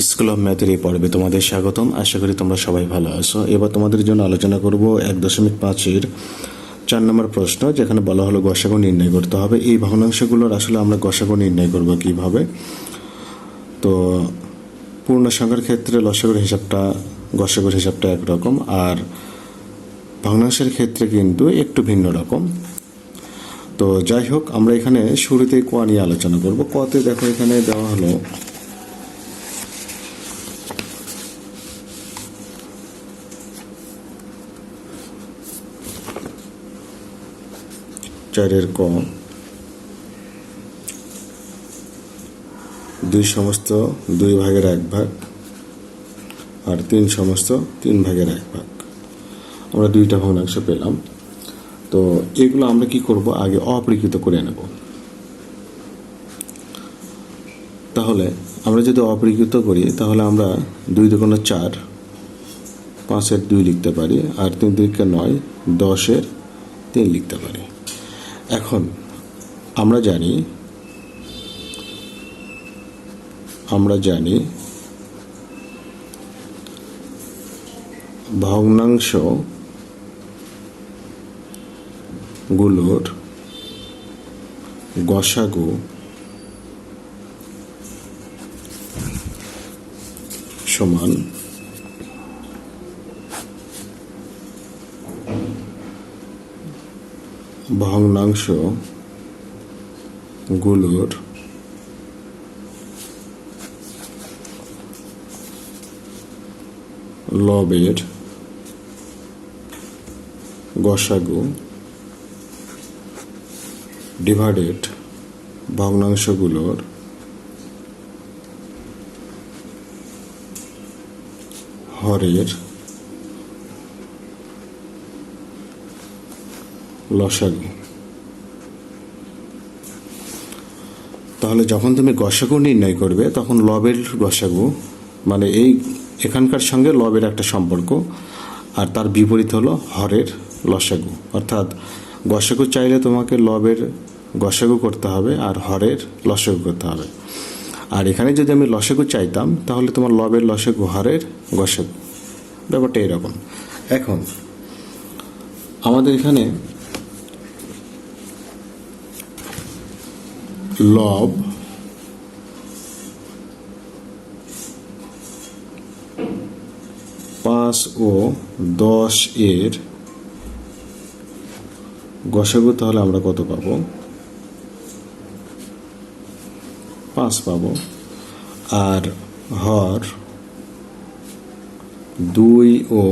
School of ম্যাথের এই পর্বে তোমাদের স্বাগতম। আশা করি তোমরা সবাই ভালো আছো। এবার তোমাদের জন্য আলোচনা করব এক দশমিক পাঁচের চার নম্বর প্রশ্ন, যেখানে বলা হলো গসাগু নির্ণয় করতে হবে। এই ভগ্নাংশগুলোর আসলে আমরা গসাগু নির্ণয় করব কীভাবে? তো পূর্ণ সংখ্যার ক্ষেত্রে লসাগুর হিসাবটা, গসাগুর হিসাবটা একরকম, আর ভগ্নাংশের ক্ষেত্রে কিন্তু একটু ভিন্ন রকম। তো যাই হোক, আমরা এখানে শুরুতেই কোয়া নিয়ে আলোচনা করব। কতে দেখো এখানে দেওয়া হলো চারের ক দুই সমস্ত দুই ভাগের এক ভাগ আর তিন সমস্ত তিন ভাগের এক ভাগ। আমরা দুইটা ভগ্নাংশ পেলাম। তো এগুলো আমরা কি করব? আগে অপরিকৃত করে নেব। তাহলে আমরা যদি অপরিকৃত করি, তাহলে আমরা দুই দুগুণ চার, পাঁচের দুই লিখতে পারি আর তিন দুইকে নয়, দশের তিন লিখতে পারি। এখন আমরা জানি আমরা জানি ভগ্নাংশগুলোর গসাগু সমান ভগ্নাংশগুলোর লবের গসাগু ডিভাইডেড ভগ্নাংশগুলোর হরের লসাগু। তাহলে যখন তুমি গসাগু নির্ণয় করবে, তখন লবের গসাগু মানে এই এখানকার সঙ্গে লবের একটা সম্পর্ক, আর তার বিপরীত হলো হরের লসাগু। অর্থাৎ গসাগু চাইলে তোমাকে লবের গসাগু করতে হবে, আর হরের লসাগু করতে হবে। আর এখানে যদি আমি লসাগু চাইতাম, তাহলে তোমার লবের লসাগু, হরের গসাগু। ব্যাপারটা এরকম। এখন, আমাদের এখানে লব, পাঁচ ও দশ এর গসাগু তাহলে আমরা কত পাবো? পাঁচ পাবো। আর হর দুই ও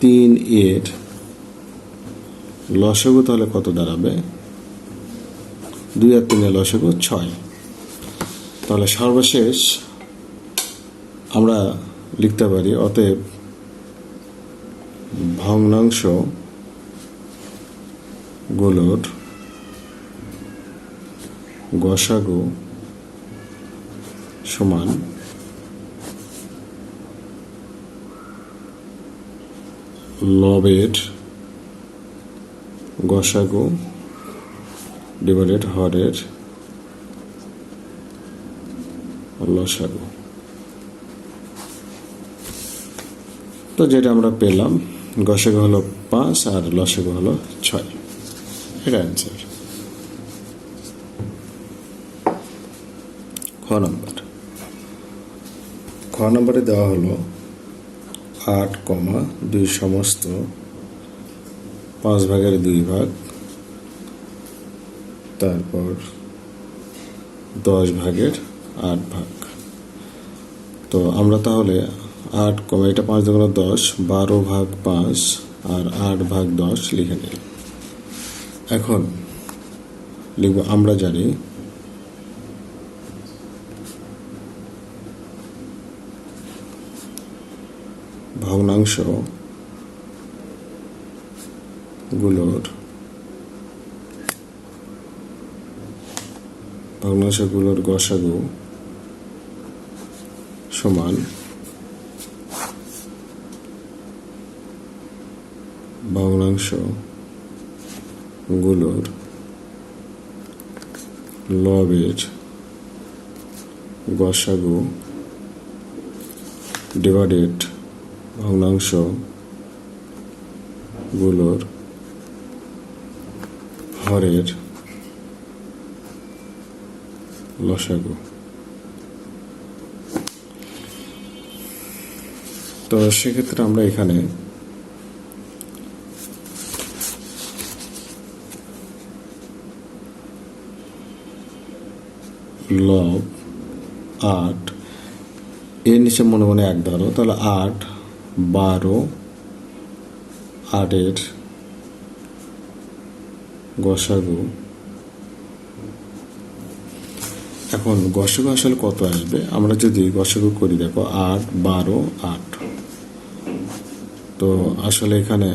তিন এর লসাগু তাহলে কত দাঁড়াবে? দুই আর তিনের লসাগু ছয়। তাহলে সর্বশেষ আমরা লিখতে পারি, অতএব ভগ্নাংশগুলোর গসাগু সমান লবের গসাগু ডিভাইডেড হরের লসাগু তো যেটা আমরা পেলাম গসাগু হলো পাঁচ আর লসাগু হলো ছয়। এটা অ্যান্সার খ নম্বর। খ নম্বরে দেওয়া হলো আট কমা দুই সমস্ত পাঁচ ভাগের দুই ভাগ তারপর দশ ভাগের আট ভাগ। তো আমরা তাহলে আট কমা, এটা পাঁচ দুগুণ দশ, বারো ভাগ পাঁচ আর আট ভাগ দশ লিখে নিলাম এখন লিখব, আমরা জানি ভগ্নাংশগুলোর ভগ্নাংশগুলোর গসাগু সমান ভগ্নাংশগুলোর লবের গসাগু ডিভাইডেড ভগ্নাংশগুলোর হরের লসাগু তো সেক্ষেত্রে আমরা এখানে লব আট, এর নিচে মনে মনে এক ধরো, তাহলে আট বারো আটের গসাগু এখন গসাগু আসলে কত আসবে? আমরা যদি গসাগু করি, দেখো, আট, বারো, আট। তো আসলে এখানে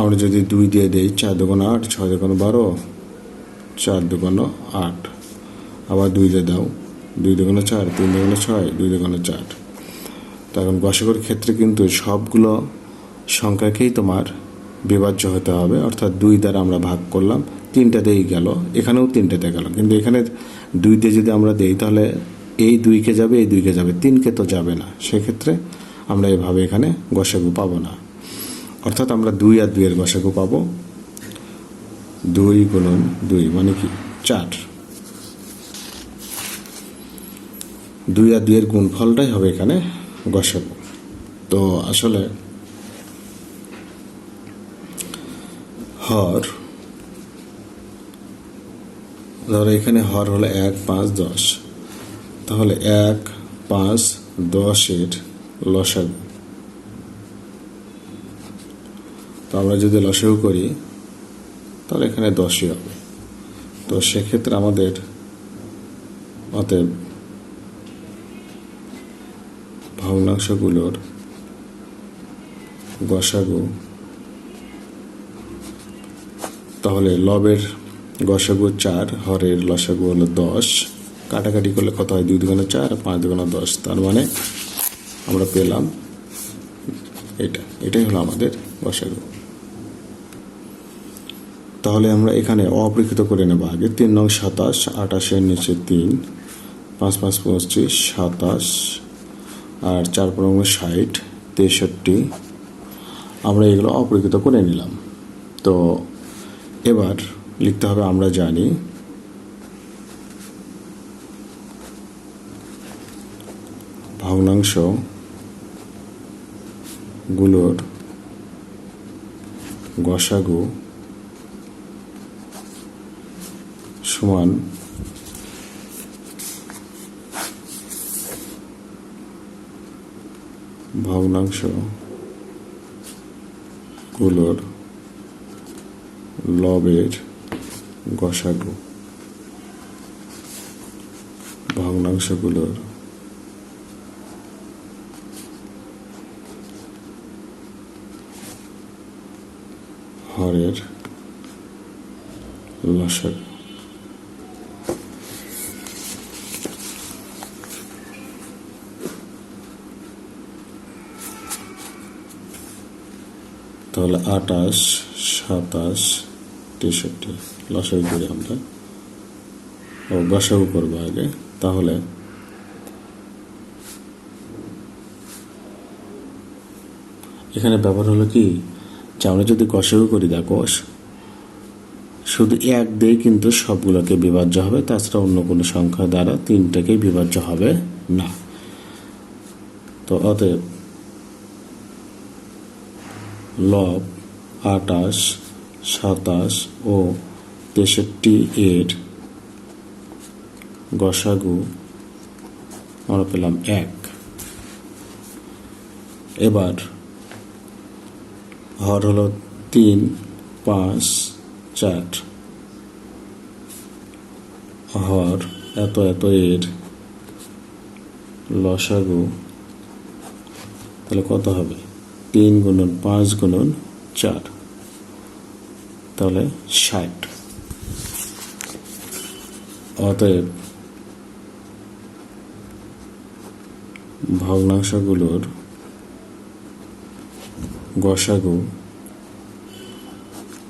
আমরা যদি দুই দিয়ে দেই, চার দোকানো আট, ছয় দোকানো বারো, চার দোকানো আট। আবার দুই দিয়ে দাও, দুই দোকানো চার, তিন দোকানো ছয়, দুই দোকানো চার। তখন গসাগুর ক্ষেত্রে কিন্তু সবগুলো সংখ্যাকেই তোমার বিভাজ্য হতে হবে, অর্থাৎ দুই দ্বারা আমরা ভাগ করলাম। তিনটাতেই গেল, এখানেও তিনটাতে গেল। কিন্তু এখানে দুইতে যদি আমরা দেই, তাহলে এই দুইকে যাবে, এই দুইকে যাবে। তিনকে তো যাবে না। সেক্ষেত্রে আমরা এভাবে এখানে গসাগু পাবো না। অর্থাৎ আমরা দুই আর দুইয়ের গসাগু পাবো। দুই গুণন দুই মানে কি? চার। দুই আর দুইয়ের গুণফলটাই হবে এখানে গসাগু। তো আসলে হর ধরো এখানে হর হলো এক, পাঁচ, দশ। তাহলে এক, পাঁচ, দশের লসাগু। তো আমরা যদি লসাগু করি, তাহলে এখানে দশই হবে। তো সেক্ষেত্রে আমাদের অতএব ভগ্নাংশগুলোর গসাগু তাহলে লবের গসাগু চার, হরের লসাগু হলো দশ। কাটাকাটি করলে কত হয়? দুই দুগুণে চার, পাঁচ দুগুণে দশ। তার মানে আমরা পেলাম এটা। এটাই হলো আমাদের গসাগু। তাহলে আমরা এখানে অপরিকৃত করে নেব আগে। তিন নং সাতাশ আটাশের নিচে তিন, পাঁচ পাঁচ পঁচিশ, সাতাশ, আর চার পনেরো ষাট, তেষট্টি। আমরা এগুলো অপরিকৃত করে নিলাম। তো এবার লিখতে হবে আমরা জানি। ভগ্নাংশগুলোর গসাগু সমান ভগ্নাংশগুলোর লবের গসাগু। ভগ্নাংশগুলোর হরের লসাগু তাহলে আটাশ সাতাশ তেষট্টি। লসাগু করি আমরা। ও গসাগু করব আগে, তাহলে এখানে ব্যাপার হলো কি, যে আমরা যদি গসাগু করি দেখো শুধু এক দিয়ে কিন্তু সবগুলোকে বিভাজ্য হবে, তাছাড়া অন্য কোনো সংখ্যা দ্বারা তিনটাকে বিভাজ্য হবে না। তো অতএব লব, আটাশ, সাতাশ ও তেষট্টি এর গসাগু আমরা পেলাম এক। এবার হর হলো তিন, পাঁচ, চার। হর এত এত এর লসাগু, তাহলে কত হবে? তিন গুণন পাঁচ গুণন চার। তাহলে ষাট। অতএব ভগ্নাংশগুলোর গসাগু,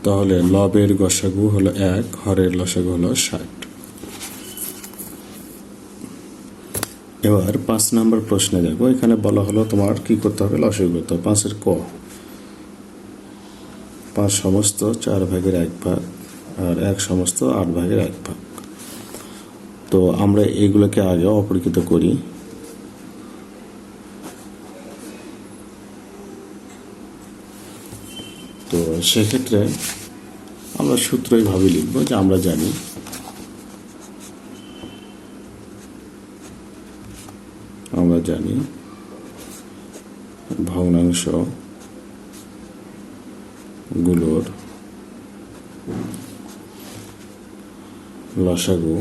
তাহলে লবের গসাগু হলো এক, হরের লসাগু হলো ষাট। এবার পাঁচ নাম্বার প্রশ্নে দেখো এখানে বলা হলো তোমার কি করতে হবে? লসাগু করতে হবে। পাঁচের ক? পাঁচ সমস্ত চার ভাগের এক ভাগ আর এক সমস্ত আট ভাগের এক ভাগ। তো আমরা এইগুলোকে আগে অপরিচিত করি। তো সেক্ষেত্রে আমরা সূত্র এইভাবে লিখব যে আমরা জানি। আমরা জানি ভগ্নাংশগুলোর লসাগু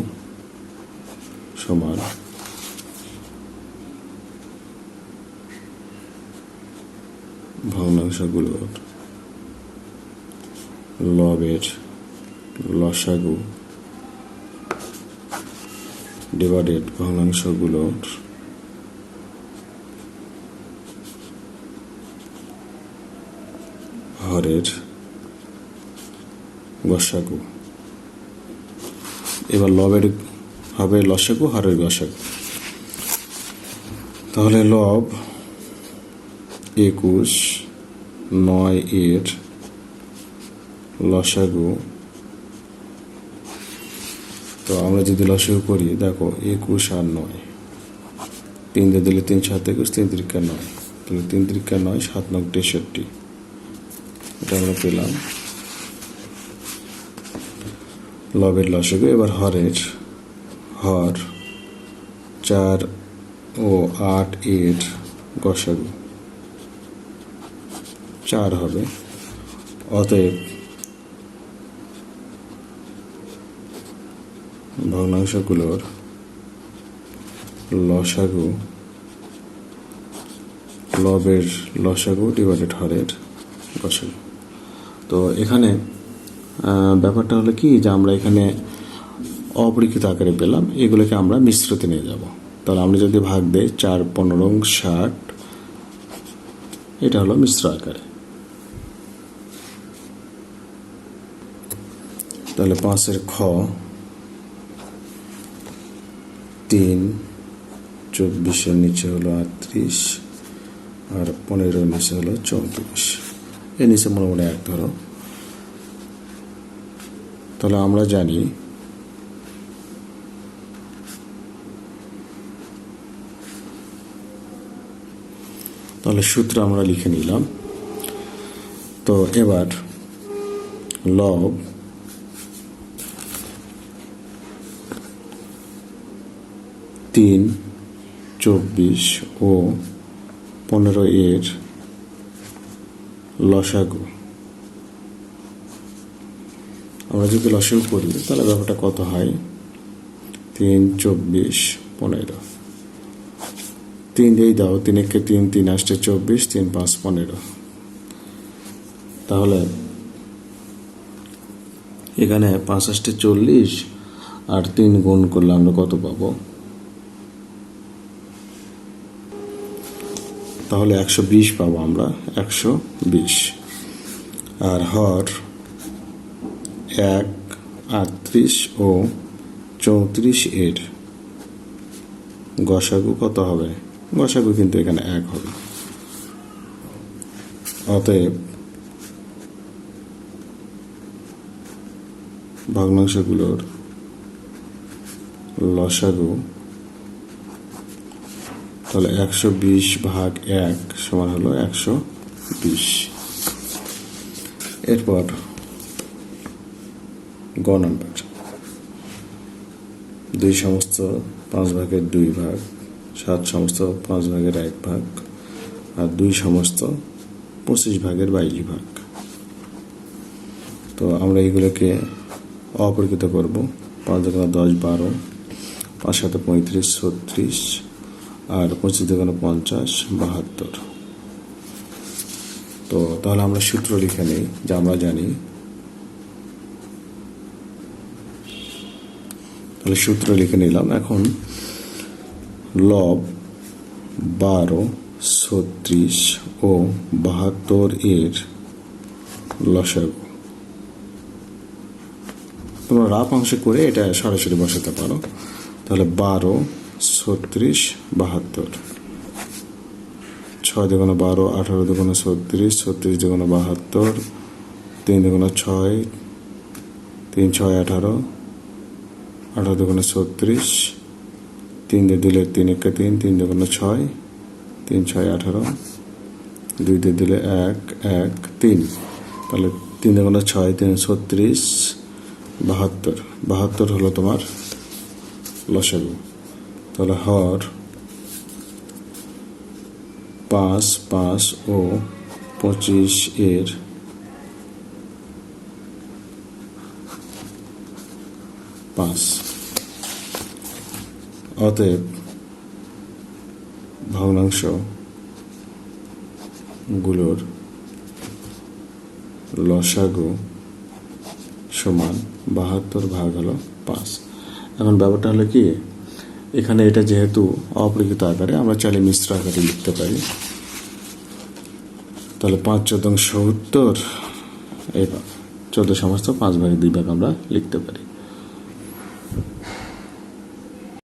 সমান। ভগ্নাংশগুলোর লবের লসাগু ডিভাইডেড ভগ্নাংশগুলোর হরের গসাগু এবার লবের হবে লসাগু হরের গসাগু তাহলে লব একুশ নয় এর লসাগু তো আমরা যদি লসাগু করি, দেখো, একুশ আর নয়। তিন দিয়ে দিলে তিন, সাত, একুশ, তিন তিরিকা নয়। তাহলে তিন তিরিকা নয়, সাত নয় তেষট্টি। এটা আমরা পেলাম। লবের লসাগু এবার হরের। হর চার ও আট এর গসাগু। চার হবে। অতএব ভগ্নাংশগুলোর লসাগু, লবের লসাগু ডিভাইডেড হরের গসাগু। তো এখানে ব্যাপারটা হলো কি যে আমরা এখানে অপরিচিত আকারে পেলাম, এগুলোকে আমরা মিশ্রতে নিয়ে যাব। তাহলে আমরা যদি ভাগ দেই চার, পনেরো, ষাট, এটা হলো মিশ্র আকারে। তাহলে পাঁচের খ, তিন, চব্বিশের নিচে হলো আটত্রিশ, আর পনেরোর নিচে হলো চৌত্রিশ। এর নিচে মোটামুটি এক ধরো। তাহলে আমরা জানি তাহলে সূত্র আমরা লিখে নিলাম। তো এবার লব তিন, চব্বিশ ও পনেরো এর লসাগু। আমরা যদি লসাগু করি, তাহলে ব্যাপারটা কত হয়? তিন, চব্বিশ, পনেরো। তিন দিয়ে দাও তিনেকে তিন তিন আসছে চব্বিশ, তিন পাঁচ পনেরো। তাহলে এখানে পাঁচ আসছে চল্লিশ, আর তিন গুণ করলে আমরা কত পাবো? তাহলে একশো বিশ পাবো আমরা, একশো বিশ। আর হর এক, আটত্রিশ ও চৌত্রিশ এর গসাগু কত হবে? গসাগু কিন্তু এখানে এক হবে। অতএব ভগ্নাংশগুলোর লসাগু তাহলে একশো বিশ ভাগ এক সমান হলো একশো বিশ। এরপর গ নাম্বার দুই সমস্ত পাঁচ ভাগের দুই ভাগ সাত সমস্ত, পাঁচ ভাগের এক ভাগ আর দুই সমস্ত পঁচিশ ভাগের বাইশ ভাগ। তো আমরা এইগুলোকে অপরিকৃত করব। পাঁচ দোকানে দশ বারো, পাঁচ সাথে পঁয়ত্রিশ ছত্রিশ আর পঁচিশ দোকানে পঞ্চাশ বাহাত্তর। তো তাহলে আমরা সূত্র লিখে নিই, যা আমরা জানি। তাহলে সূত্র লিখে নিলাম। এখন লব বারো, ছত্রিশ ও বাহাত্তর এর লসাগু। তোমরা রাফ অংশে করে এটা সরাসরি বসাতে পারো। তাহলে বারো, ছত্রিশ, বাহাত্তর। ছয় দুগুণ বারো, আঠারো দুগুণ ছত্রিশ ছত্রিশ দুগুণ বাহাত্তর, তিন দুগুণ ছয়, তিন ছয় আঠারো আঠারো দুগুণ ছত্রিশ তিন দিয়ে দিলে তিন একে তিন তিন দুগুণ ছয়, তিন, ছয়, আঠারো, দুই দিয়ে দিলে এক এক, তিন। তাহলে তিন দুগুণ ছয়, তিন, ছত্রিশ, বাহাত্তর। বাহাত্তর হলো তোমার লসাগু। তাহলে হর পাঁচ পাঁচ ও পঁচিশ এর পাঁচ। অতএব ভগ্নাংশগুলোর লসাগু সমান বাহাত্তর ভাগ হলো পাঁচ। এখন ব্যাপারটা হলো কি, এখানে এটা যেহেতু অপরিচিত আকারে, আমরা চাইলে মিশ্র আকারে লিখতে পারি। তাহলে পাঁচ চোদ্দং সত্তর এই চোদ্দ সমস্ত পাঁচ ভাগে দুই ভাগ আমরা লিখতে পারি।